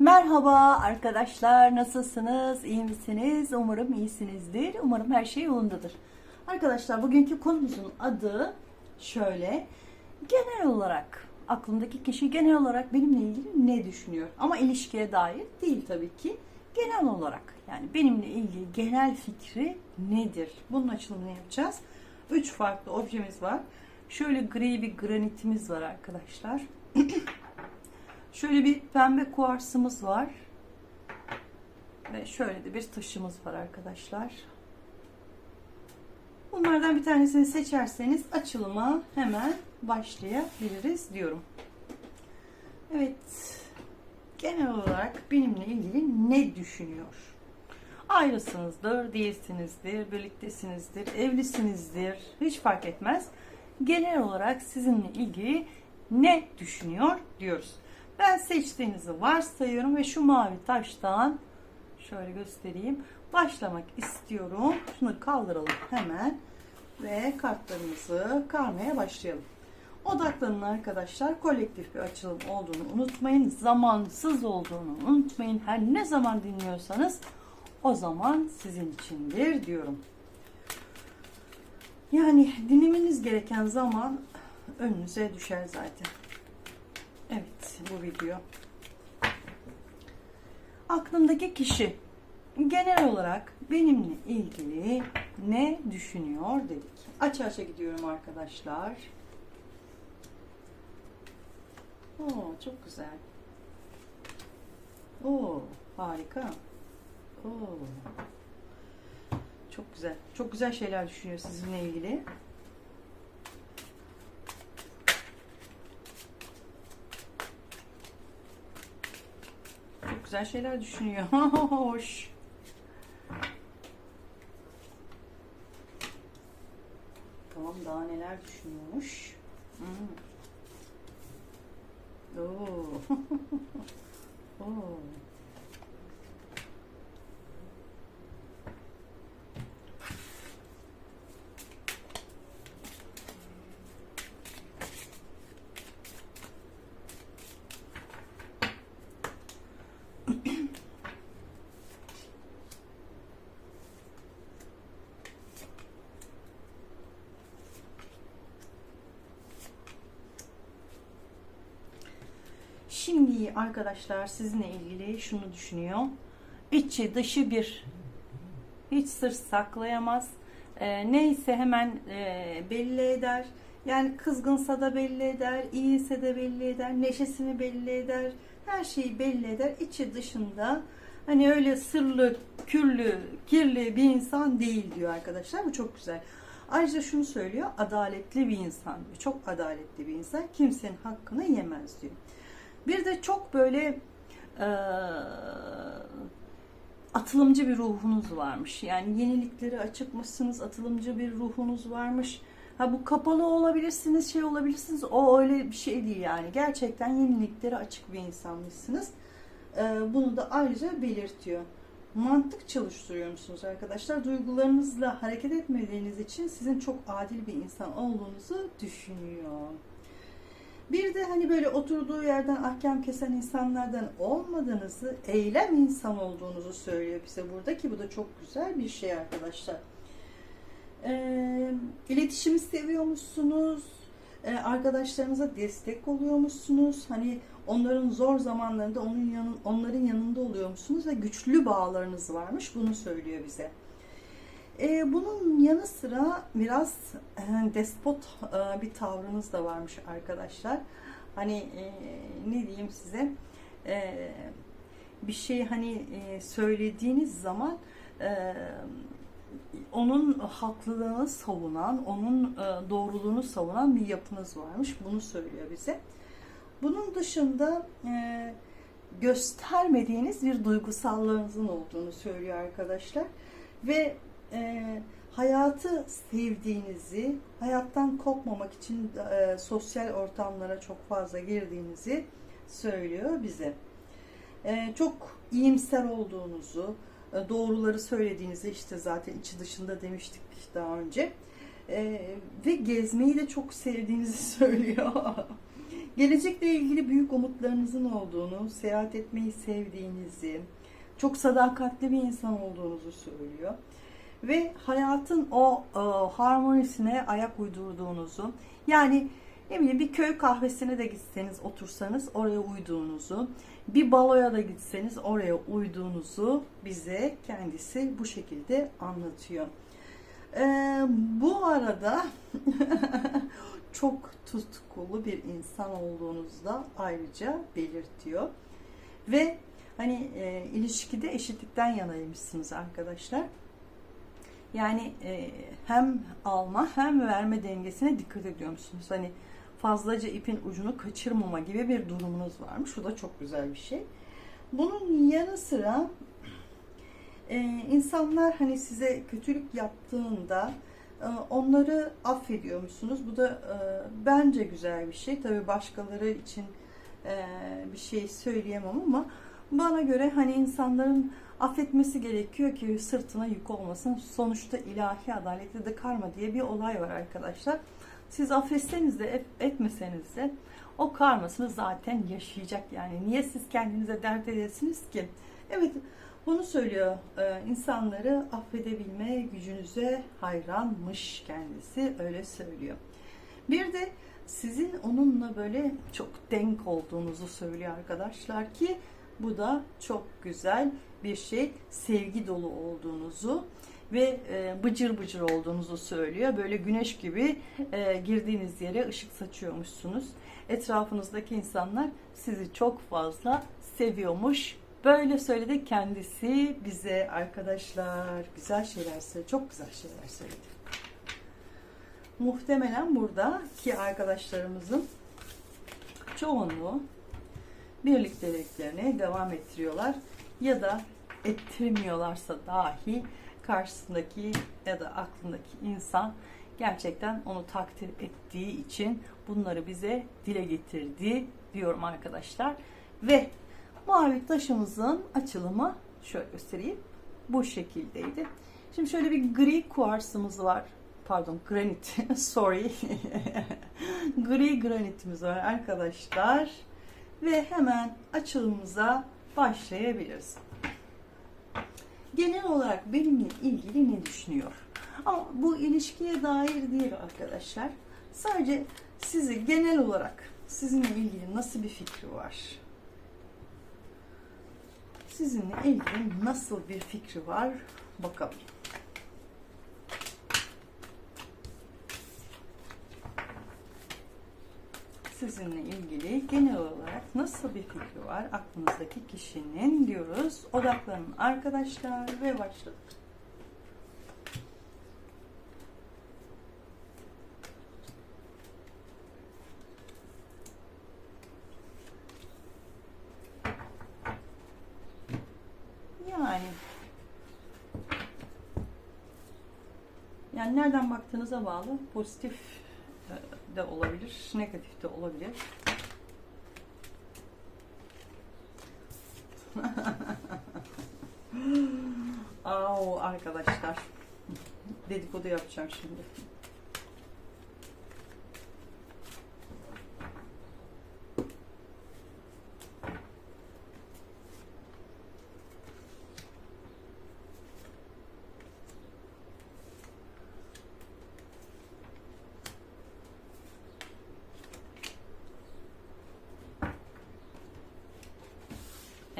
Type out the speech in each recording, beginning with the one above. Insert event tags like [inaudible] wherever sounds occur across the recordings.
Merhaba arkadaşlar nasılsınız? İyi misiniz? Umarım iyisinizdir. Umarım her şey yolundadır. Arkadaşlar bugünkü konumuzun adı şöyle. Genel olarak aklımdaki kişi genel olarak benimle ilgili ne düşünüyor? Ama ilişkiye dair değil tabii ki. Genel olarak yani benimle ilgili genel fikri nedir? Bunun açılımını yapacağız. Üç farklı objemiz var. Şöyle gri bir granitimiz var arkadaşlar [clears throat] Şöyle bir pembe kuarsımız var. Ve şöyle de bir taşımız var arkadaşlar. Bunlardan bir tanesini seçerseniz açılıma hemen başlayabiliriz diyorum. Evet. Genel olarak benimle ilgili ne düşünüyor? Ayrısınızdır, değilsinizdir, birliktesinizdir, evlisinizdir. Hiç fark etmez. Genel olarak sizinle ilgili ne düşünüyor diyoruz. Ben seçtiğinizi varsayıyorum ve şu mavi taştan şöyle göstereyim. Başlamak istiyorum. Şunu kaldıralım hemen ve kartlarımızı karmaya başlayalım. Odaklanın arkadaşlar. Kolektif bir açılım olduğunu unutmayın. Zamansız olduğunu unutmayın. Her ne zaman dinliyorsanız o zaman sizin içindir diyorum. Yani dinlemeniz gereken zaman önünüze düşer zaten. Evet bu video. Aklımdaki kişi genel olarak benimle ilgili ne düşünüyor dedik. Aç aç'a gidiyorum arkadaşlar. Oo çok güzel. Oo harika. Oo. Çok güzel. Çok güzel şeyler düşünüyor sizinle ilgili. Güzel şeyler düşünüyor. [laughs] Hoş. Tamam daha neler düşünüyormuş. Hmm. Oo. [laughs] Oo. Şimdi arkadaşlar sizinle ilgili şunu düşünüyor. İçi dışı bir. Hiç sır saklayamaz. Ee, neyse hemen e, belli eder. Yani kızgınsa da belli eder, iyiyse de belli eder, neşesini belli eder, her şeyi belli eder. İçi dışında hani öyle sırlı, kürlü, kirli bir insan değil diyor arkadaşlar. Bu çok güzel. Ayrıca şunu söylüyor, adaletli bir insan diyor. Çok adaletli bir insan. Kimsenin hakkını yemez diyor. Bir de çok böyle e, atılımcı bir ruhunuz varmış. Yani yeniliklere açıkmışsınız, atılımcı bir ruhunuz varmış. Ha bu kapalı olabilirsiniz, şey olabilirsiniz. O öyle bir şey değil yani. Gerçekten yeniliklere açık bir insanmışsınız. E, bunu da ayrıca belirtiyor. Mantık çalıştırıyor musunuz arkadaşlar? Duygularınızla hareket etmediğiniz için sizin çok adil bir insan olduğunuzu düşünüyor. Bir de hani böyle oturduğu yerden ahkam kesen insanlardan olmadığınızı, eylem insan olduğunuzu söylüyor bize burada ki bu da çok güzel bir şey arkadaşlar. Ee, iletişimi seviyormuşsunuz, ee, arkadaşlarınıza destek oluyormuşsunuz. Hani onların zor zamanlarında onun yanın, onların yanında oluyormuşsunuz ve güçlü bağlarınız varmış. Bunu söylüyor bize. Ee, bunun yanı sıra biraz e, despot e, bir tavrınız da varmış arkadaşlar. Hani e, ne diyeyim size e, bir şey hani e, söylediğiniz zaman e, onun haklılığını savunan, onun e, doğruluğunu savunan bir yapınız varmış. Bunu söylüyor bize. Bunun dışında e, göstermediğiniz bir duygusallığınızın olduğunu söylüyor arkadaşlar. Ve e, hayatı sevdiğinizi, hayattan kopmamak için e, sosyal ortamlara çok fazla girdiğinizi söylüyor bize. E, çok iyimser olduğunuzu, e, doğruları söylediğinizi işte zaten içi dışında demiştik daha önce. E, ve gezmeyi de çok sevdiğinizi [laughs] söylüyor. Gelecekle ilgili büyük umutlarınızın olduğunu, seyahat etmeyi sevdiğinizi, çok sadakatli bir insan olduğunuzu söylüyor. Ve hayatın o e, harmonisine ayak uydurduğunuzu, yani ne bileyim bir köy kahvesine de gitseniz, otursanız oraya uyduğunuzu, bir baloya da gitseniz oraya uyduğunuzu bize kendisi bu şekilde anlatıyor. Ee, bu arada [laughs] çok tutkulu bir insan olduğunuzu da ayrıca belirtiyor. Ve hani e, ilişkide eşitlikten yanaymışsınız arkadaşlar. Yani e, hem alma hem verme dengesine dikkat ediyor musunuz? Hani fazlaca ipin ucunu kaçırmama gibi bir durumunuz varmış. Bu da çok güzel bir şey. Bunun yanı sıra e, insanlar hani size kötülük yaptığında e, onları affediyor musunuz? Bu da e, bence güzel bir şey. Tabii başkaları için e, bir şey söyleyemem ama bana göre hani insanların affetmesi gerekiyor ki sırtına yük olmasın. Sonuçta ilahi adalette de karma diye bir olay var arkadaşlar. Siz affetseniz de etmeseniz de o karmasını zaten yaşayacak yani. Niye siz kendinize dert edesiniz ki? Evet bunu söylüyor. Ee, insanları affedebilme gücünüze hayranmış kendisi öyle söylüyor. Bir de sizin onunla böyle çok denk olduğunuzu söylüyor arkadaşlar ki bu da çok güzel bir şey. Sevgi dolu olduğunuzu ve e, bıcır bıcır olduğunuzu söylüyor. Böyle güneş gibi e, girdiğiniz yere ışık saçıyormuşsunuz. Etrafınızdaki insanlar sizi çok fazla seviyormuş. Böyle söyledi kendisi bize arkadaşlar. Güzel şeyler söyledi. Çok güzel şeyler söyledi. Muhtemelen burada ki arkadaşlarımızın çoğunluğu birlikteliklerini devam ettiriyorlar ya da ettirmiyorlarsa dahi karşısındaki ya da aklındaki insan gerçekten onu takdir ettiği için bunları bize dile getirdi diyorum arkadaşlar. Ve mavi taşımızın açılımı şöyle göstereyim. Bu şekildeydi. Şimdi şöyle bir gri kuarsımız var. Pardon granit. [laughs] Sorry. [laughs] gri granitimiz var arkadaşlar. Ve hemen açılımımıza başlayabiliriz genel olarak benimle ilgili ne düşünüyor? Ama bu ilişkiye dair değil arkadaşlar. Sadece sizi genel olarak sizinle ilgili nasıl bir fikri var? Sizinle ilgili nasıl bir fikri var? Bakalım. Sizinle ilgili genel olarak nasıl bir fikri var aklınızdaki kişinin diyoruz. Odaklanın arkadaşlar ve başladık. Yani yani nereden baktığınıza bağlı pozitif de olabilir, negatif de olabilir. [laughs] Au arkadaşlar. Dedikodu yapacağım şimdi.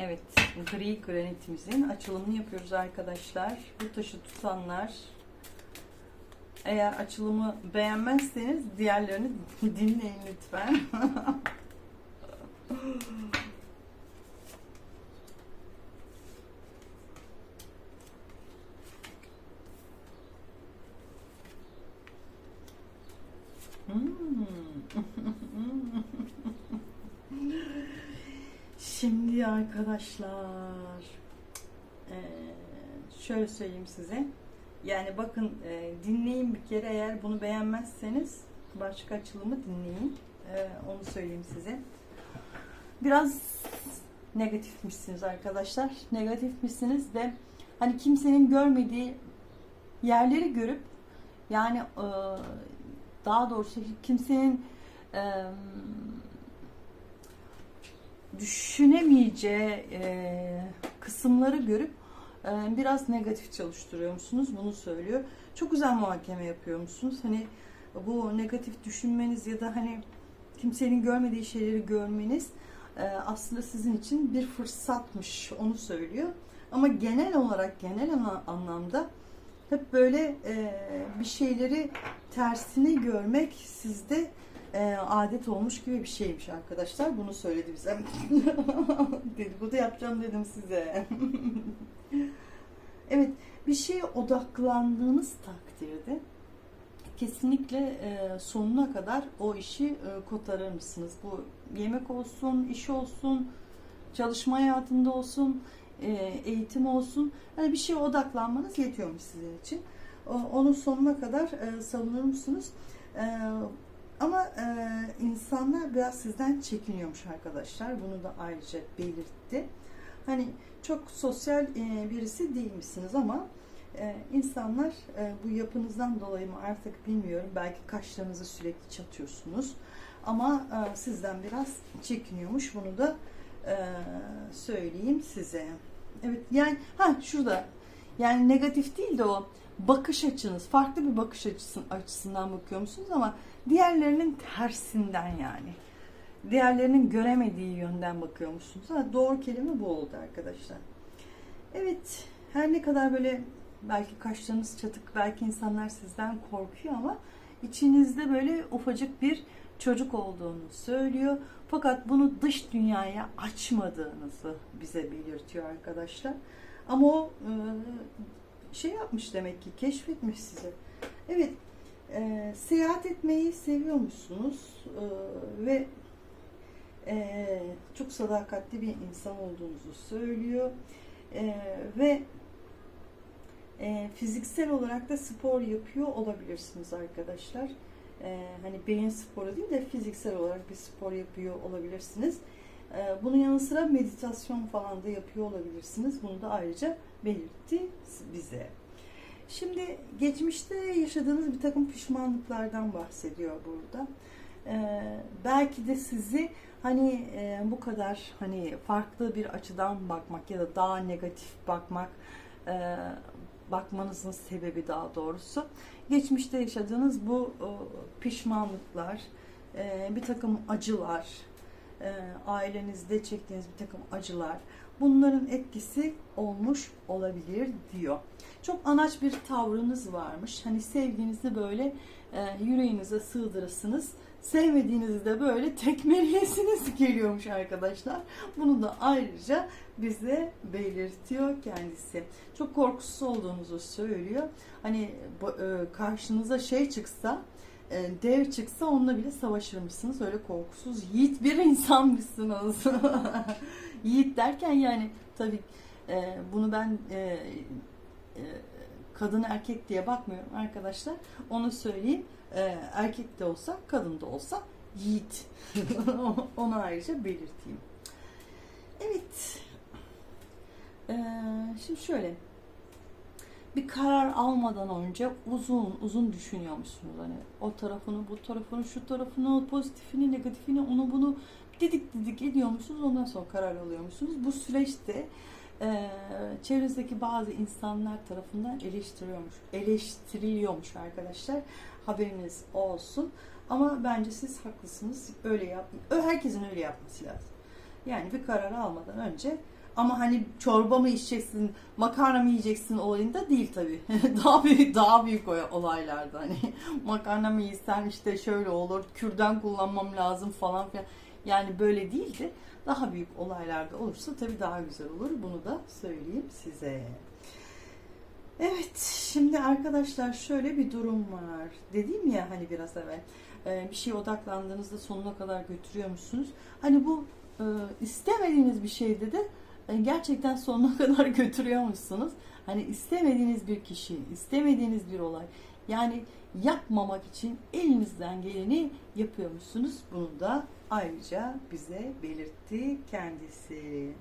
Evet, gri granitimizin açılımını yapıyoruz arkadaşlar. Bu taşı tutanlar eğer açılımı beğenmezseniz diğerlerini [laughs] dinleyin lütfen. [laughs] hmm. Şimdi arkadaşlar şöyle söyleyeyim size. Yani bakın dinleyin bir kere eğer bunu beğenmezseniz başka açılımı dinleyin. Onu söyleyeyim size. Biraz negatifmişsiniz arkadaşlar. Negatifmişsiniz ve hani kimsenin görmediği yerleri görüp yani daha doğrusu kimsenin düşünemeyeceği e, kısımları görüp e, biraz negatif çalıştırıyor musunuz? Bunu söylüyor. Çok güzel muhakeme yapıyor musunuz? Hani bu negatif düşünmeniz ya da hani kimsenin görmediği şeyleri görmeniz e, aslında sizin için bir fırsatmış onu söylüyor. Ama genel olarak genel anlamda hep böyle e, bir şeyleri tersini görmek sizde e, adet olmuş gibi bir şeymiş arkadaşlar. Bunu söyledi bize. [laughs] Dedikodu yapacağım dedim size. [laughs] evet bir şeye odaklandığınız takdirde kesinlikle e, sonuna kadar o işi e, kotarır mısınız? Bu yemek olsun, iş olsun, çalışma hayatında olsun, e, eğitim olsun. Hani bir şeye odaklanmanız yetiyormuş sizin için. O- Onun sonuna kadar e, savunur musunuz? E, ama e, insanlar biraz sizden çekiniyormuş arkadaşlar. Bunu da ayrıca belirtti. Hani çok sosyal e, birisi değilmişsiniz ama e, insanlar e, bu yapınızdan dolayı mı artık bilmiyorum. Belki kaşlarınızı sürekli çatıyorsunuz. Ama e, sizden biraz çekiniyormuş. Bunu da e, söyleyeyim size. Evet yani ha şurada yani negatif değil de o bakış açınız farklı bir bakış açısı, açısından bakıyor musunuz ama diğerlerinin tersinden yani diğerlerinin göremediği yönden bakıyor musunuz? Ha, doğru kelime bu oldu arkadaşlar. Evet her ne kadar böyle belki kaşlarınız çatık belki insanlar sizden korkuyor ama içinizde böyle ufacık bir çocuk olduğunu söylüyor. Fakat bunu dış dünyaya açmadığınızı bize belirtiyor arkadaşlar. Ama o e, şey yapmış demek ki keşfetmiş size. Evet e, seyahat etmeyi seviyormuşsunuz e, ve e, çok sadakatli bir insan olduğunuzu söylüyor E, ve e, fiziksel olarak da spor yapıyor olabilirsiniz arkadaşlar. E, hani beyin sporu değil de fiziksel olarak bir spor yapıyor olabilirsiniz. E, bunun yanı sıra meditasyon falan da yapıyor olabilirsiniz. Bunu da ayrıca belirtti bize. Şimdi geçmişte yaşadığınız bir takım pişmanlıklardan bahsediyor burada. E, belki de sizi hani e, bu kadar hani farklı bir açıdan bakmak ya da daha negatif bakmak e, bakmanızın sebebi daha doğrusu geçmişte yaşadığınız bu pişmanlıklar, e, bir takım acılar, e, ailenizde çektiğiniz bir takım acılar bunların etkisi olmuş olabilir diyor. Çok anaç bir tavrınız varmış. Hani sevginizi böyle e, yüreğinize sığdırırsınız. Sevmediğinizi de böyle tekmeleyesiniz [laughs] geliyormuş arkadaşlar. Bunu da ayrıca bize belirtiyor kendisi. Çok korkusuz olduğunuzu söylüyor. Hani e, karşınıza şey çıksa dev çıksa onunla bile savaşır mısınız? Öyle korkusuz yiğit bir [laughs] insanmışsınız. [laughs] yiğit derken yani tabii e, bunu ben e, e, kadın erkek diye bakmıyorum arkadaşlar. Onu söyleyeyim. E, erkek de olsa kadın da olsa yiğit. [laughs] Onu ayrıca belirteyim. Evet. Ee, şimdi şöyle bir karar almadan önce uzun uzun düşünüyor musunuz? Hani o tarafını, bu tarafını, şu tarafını, pozitifini, negatifini, onu bunu didik didik ediyor musunuz? Ondan sonra karar alıyor musunuz? Bu süreçte e, çevrenizdeki bazı insanlar tarafından eleştiriyormuş, eleştiriliyormuş arkadaşlar. Haberiniz olsun. Ama bence siz haklısınız. Öyle yap. Herkesin öyle yapması lazım. Yani bir karar almadan önce ama hani çorba mı içeceksin, makarna mı yiyeceksin olayında değil tabii. [laughs] daha büyük daha büyük olaylarda hani makarna mı yesen işte şöyle olur, kürdan kullanmam lazım falan filan. Yani böyle değil de daha büyük olaylarda olursa tabii daha güzel olur. Bunu da söyleyeyim size. Evet, şimdi arkadaşlar şöyle bir durum var. Dedim ya hani biraz evvel e, bir şeye odaklandığınızda sonuna kadar götürüyor musunuz? Hani bu e, istemediğiniz bir şeyde de gerçekten sonuna [laughs] kadar götürüyor musunuz? Hani istemediğiniz bir kişi, istemediğiniz bir olay. Yani yapmamak için elinizden geleni yapıyor musunuz? Bunu da ayrıca bize belirtti kendisi.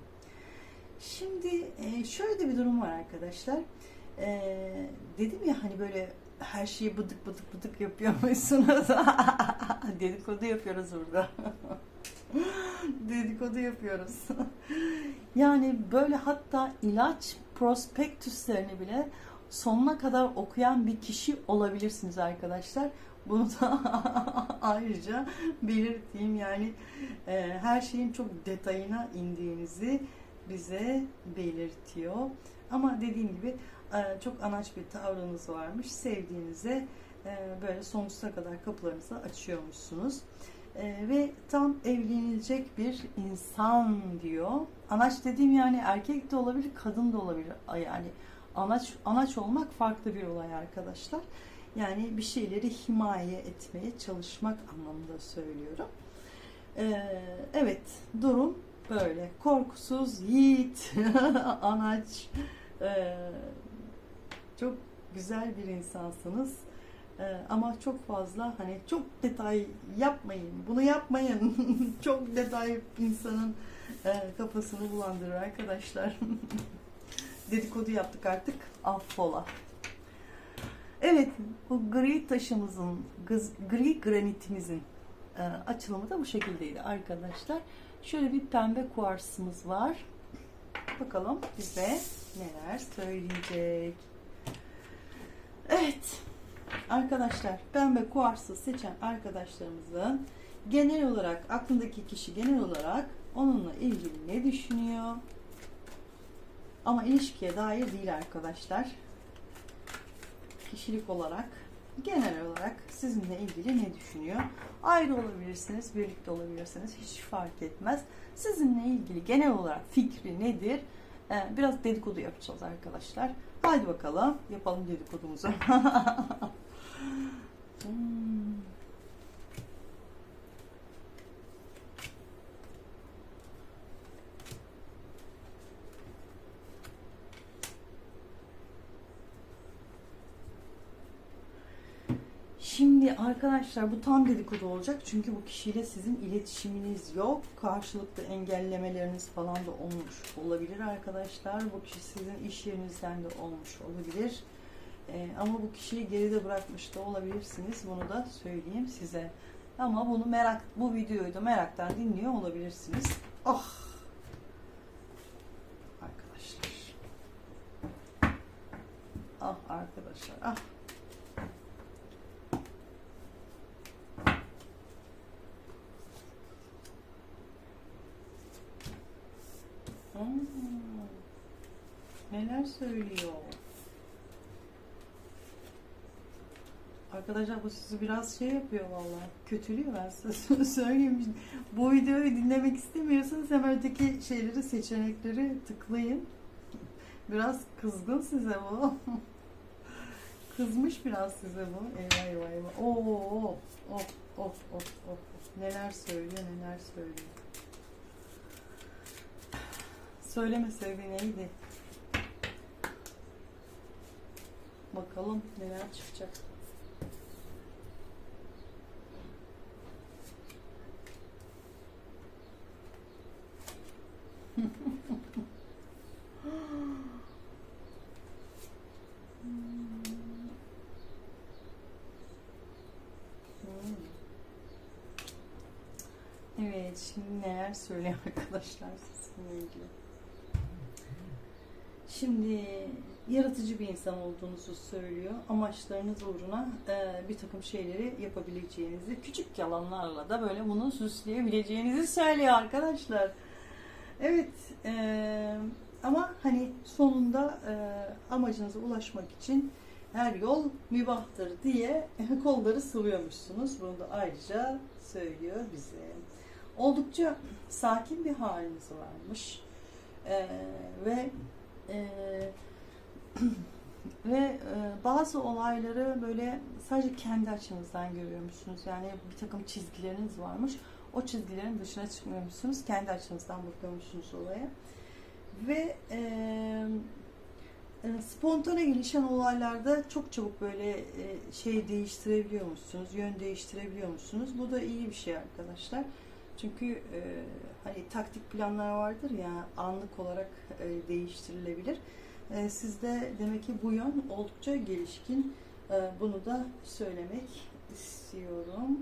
Şimdi e, şöyle de bir durum var arkadaşlar. E, dedim ya hani böyle her şeyi bıdık bıdık bıdık yapıyormuşsunuz. [laughs] Dedikodu yapıyoruz burada. [laughs] [gasps] Dedikodu yapıyoruz. [laughs] yani böyle hatta ilaç prospektüslerini bile sonuna kadar okuyan bir kişi olabilirsiniz arkadaşlar. Bunu da [laughs] ayrıca belirteyim yani e, her şeyin çok detayına indiğinizi bize belirtiyor. Ama dediğim gibi e, çok anaç bir tavrınız varmış. Sevdiğinize e, böyle sonsuza kadar kapılarınızı açıyormuşsunuz. E, ve tam evlenilecek bir insan diyor. Anaç dediğim yani erkek de olabilir, kadın da olabilir. Yani anaç anaç olmak farklı bir olay arkadaşlar. Yani bir şeyleri himaye etmeye çalışmak anlamında söylüyorum. Ee, evet, durum böyle. Korkusuz, yiğit, [laughs] anaç. Ee, çok güzel bir insansınız. Ee, ama çok fazla hani çok detay yapmayın, bunu yapmayın. [laughs] çok detay insanın e, kafasını bulandırır arkadaşlar. [laughs] Dedikodu yaptık artık. Affola. Evet, bu gri taşımızın, gri granitimizin e, açılımı da bu şekildeydi arkadaşlar. Şöyle bir pembe kuarsımız var. Bakalım bize neler söyleyecek. Evet, arkadaşlar pembe kuarsı seçen arkadaşlarımızın genel olarak aklındaki kişi genel olarak onunla ilgili ne düşünüyor? Ama ilişkiye dair değil arkadaşlar kişilik olarak genel olarak sizinle ilgili ne düşünüyor? Ayrı olabilirsiniz, birlikte olabilirsiniz. Hiç fark etmez. Sizinle ilgili genel olarak fikri nedir? Ee, biraz dedikodu yapacağız arkadaşlar. Haydi bakalım yapalım dedikodumuzu. [laughs] Şimdi arkadaşlar bu tam dedikodu olacak çünkü bu kişiyle sizin iletişiminiz yok. Karşılıklı engellemeleriniz falan da olmuş olabilir arkadaşlar. Bu kişi sizin iş yerinizden de olmuş olabilir. Ee, ama bu kişiyi geride bırakmış da olabilirsiniz. Bunu da söyleyeyim size. Ama bunu merak, bu videoyu da meraktan dinliyor olabilirsiniz. Ah! Arkadaşlar. Ah arkadaşlar. Ah! Hmm. Neler söylüyor? Arkadaşlar bu sizi biraz şey yapıyor vallahi. Kötülüyor ben size [laughs] söyleyeyim. Bu videoyu dinlemek istemiyorsanız hemen öteki şeyleri, seçenekleri tıklayın. Biraz kızgın size bu. [laughs] Kızmış biraz size bu. Eyvah eyvah eyvah. Oo, of of of of. Neler söylüyor, neler söylüyor. Söylemeseydi neydi? Bakalım neler çıkacak. Evet, şimdi neler söylüyor [laughs] arkadaşlar sizinle ilgili. Şimdi yaratıcı bir insan olduğunuzu söylüyor. Amaçlarınız uğruna e, bir takım şeyleri yapabileceğinizi, küçük yalanlarla da böyle bunu süsleyebileceğinizi söylüyor arkadaşlar. Evet, e, ama hani sonunda e, amacınıza ulaşmak için her yol mübahtır diye [laughs] kolları sıvıyormuşsunuz. Bunu da ayrıca söylüyor bize. Oldukça sakin bir haliniz varmış. E, ve [clears throat] ee, ve e, bazı olayları böyle sadece kendi açınızdan görüyormuşsunuz. Yani bir takım çizgileriniz varmış. O çizgilerin dışına çıkmıyormuşsunuz. Kendi açınızdan bakıyormuşsunuz olaya. Ve e, e, spontane gelişen olaylarda çok çabuk böyle e, şey değiştirebiliyormuşsunuz. Yön değiştirebiliyormuşsunuz. Bu da iyi bir şey arkadaşlar. Çünkü e, hani taktik planlar vardır ya anlık olarak e, değiştirilebilir. E, sizde demek ki bu yön oldukça gelişkin. E, bunu da söylemek istiyorum.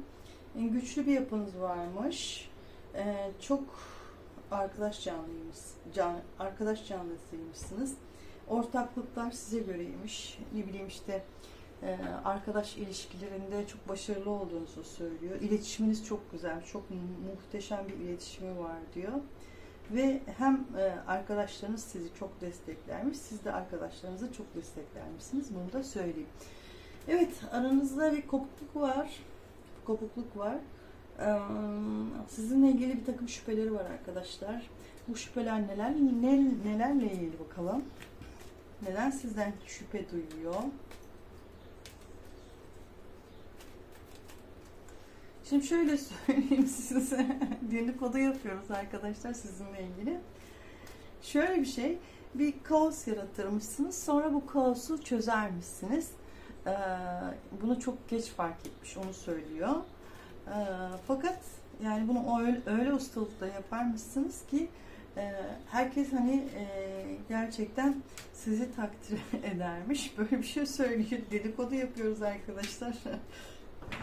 E, güçlü bir yapınız varmış. Ee, çok arkadaş canlıymış, can, arkadaş canlısıymışsınız. Ortaklıklar size göreymiş. Ne bileyim işte e, arkadaş ilişkilerinde çok başarılı olduğunuzu söylüyor. İletişiminiz çok güzel, çok mu- muhteşem bir iletişimi var diyor. Ve hem e, arkadaşlarınız sizi çok desteklermiş, siz de arkadaşlarınızı çok desteklermişsiniz. Bunu da söyleyeyim. Evet, aranızda bir kopukluk var. Kopukluk var. Ee, Sizinle ilgili bir takım şüpheleri var arkadaşlar. Bu şüpheler neler, ne, nelerle ilgili bakalım. Neden sizden şüphe duyuyor? Şimdi şöyle [laughs] söyleyeyim size. Dedikodu yapıyoruz arkadaşlar sizinle ilgili. Şöyle bir şey. Bir kaos yaratırmışsınız. Sonra bu kaosu çözermişsiniz. Ee, bunu çok geç fark etmiş. Onu söylüyor. Ee, fakat yani bunu öyle, öyle ustalıkla yaparmışsınız ki e, herkes hani e, gerçekten sizi takdir [laughs] edermiş. Böyle bir şey söylüyor. Dedikodu yapıyoruz arkadaşlar.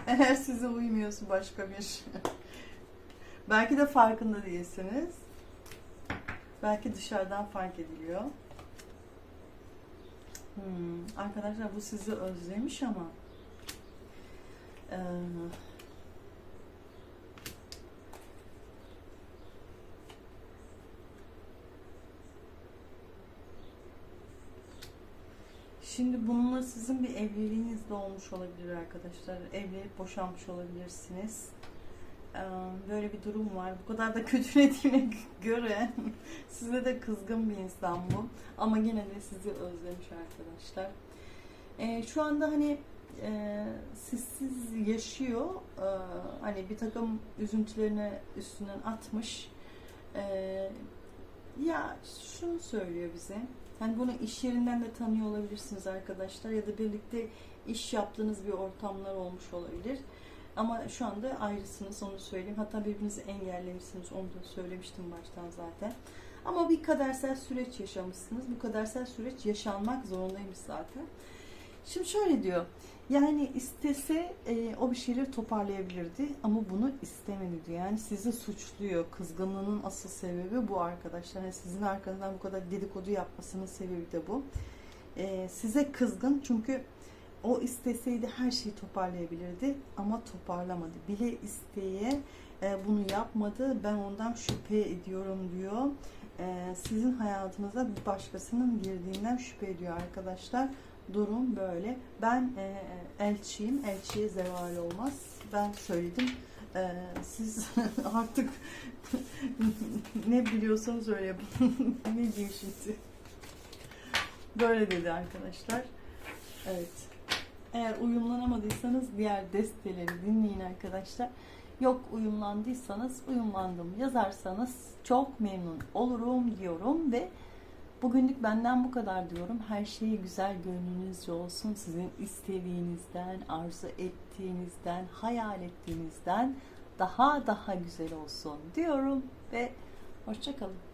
Eğer size uymuyorsa başka bir. Belki de farkında değilsiniz. Belki dışarıdan fark ediliyor. Hmm, arkadaşlar bu sizi özlemiş ama eee, Şimdi bununla sizin bir evliliğiniz de olmuş olabilir arkadaşlar. Evlenip boşanmış olabilirsiniz. Böyle bir durum var. Bu kadar da [laughs] kötülediğine göre [laughs] size de kızgın bir insan bu. Ama yine de sizi özlemiş arkadaşlar. Şu anda hani e, sizsiz yaşıyor. Hani bir takım üzüntülerini üstünden atmış. Ya şunu söylüyor bize. Hani bunu iş yerinden de tanıyor olabilirsiniz arkadaşlar ya da birlikte iş yaptığınız bir ortamlar olmuş olabilir. Ama şu anda ayrısınız onu söyleyeyim. Hatta birbirinizi engellemişsiniz onu da söylemiştim baştan zaten. Ama bir kadersel süreç yaşamışsınız. Bu kadersel süreç yaşanmak zorundaymış zaten. Şimdi şöyle diyor. Yani istese e, o bir şeyleri toparlayabilirdi ama bunu istemedi diyor. Yani sizi suçluyor. Kızgınlığının asıl sebebi bu arkadaşlar. Yani sizin arkanızdan bu kadar dedikodu yapmasının sebebi de bu. E, size kızgın çünkü o isteseydi her şeyi toparlayabilirdi ama toparlamadı. Bile isteye e, bunu yapmadı. Ben ondan şüphe ediyorum diyor. E, sizin hayatınıza bir başkasının girdiğinden şüphe ediyor arkadaşlar. Durum böyle. Ben e, elçiyim. Elçiye zeval olmaz. Ben söyledim. E, siz [laughs] artık [laughs] ne biliyorsanız öyle yapın. [laughs] ne diyeyim şimdi. Böyle dedi arkadaşlar. Evet. Eğer uyumlanamadıysanız diğer desteleri dinleyin arkadaşlar. Yok uyumlandıysanız uyumlandım yazarsanız çok memnun olurum diyorum ve bugünlük benden bu kadar diyorum. Her şey güzel gönlünüzce olsun. Sizin istediğinizden, arzu ettiğinizden, hayal ettiğinizden daha daha güzel olsun diyorum ve hoşçakalın.